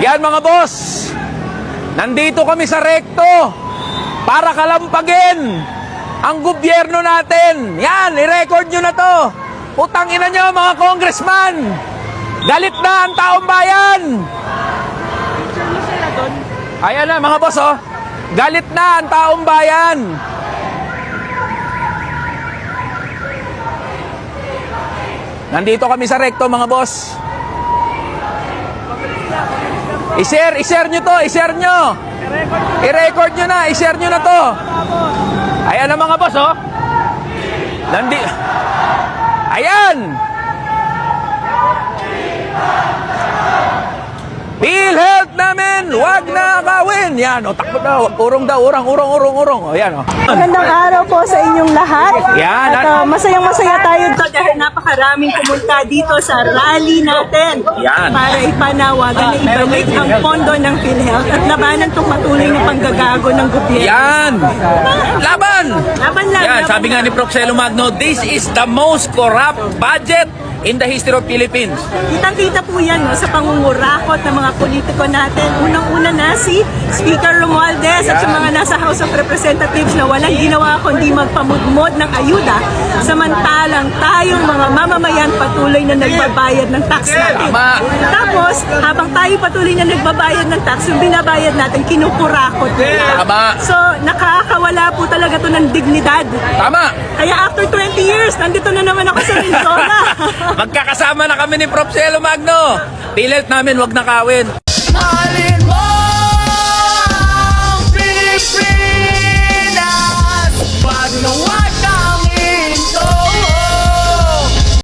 Yan mga boss, nandito kami sa rekto para kalampagin ang gobyerno natin. Yan, i-record nyo na to. Putang ina nyo mga congressman. Galit na ang taong bayan. Ayan na mga boss oh. Galit na ang taong bayan. Nandito kami sa rekto mga boss. I-share, i-share nyo to, i-share nyo. I-record nyo na, i-share nyo na to. Ayan na mga boss, oh. Nandi... Ayan! PhilHealth namin, wag na kawin. Yan, o takbo daw. Urong daw, urang, urong, urong, urong. O yan, o. Magandang araw po sa inyong lahat. Yan, At uh, masayang-masaya tayo dito dahil napakaraming pumunta dito sa rally natin. Yan. Para ipanawagan na ibalik ang pondo ng PhilHealth at labanan itong patuloy na panggagago ng gobyerno. Yan! Laban! Laban lang. Yan, sabi nga ni Proxelo Magno, this is the most corrupt budget in the history of Philippines. Kitang-kita po yan no, sa pangungurakot ng mga politiko natin. Unang-una na si Speaker Romualdez at sa mga nasa House of Representatives na walang ginawa kundi magpamudmod ng ayuda samantalang tayong mga mamamayan patuloy na nagbabayad ng tax natin. Tama. Tapos, habang tayo patuloy na nagbabayad ng tax, yung binabayad natin, kinukurakot nila. Tama. So, nakakawala po talaga to ng dignidad. Tama! Kaya after 20 years, nandito na naman ako sa Minnesota. Magkakasama na kami ni Prof. Cielo Magno. Pilit namin, wag nakawin. Mali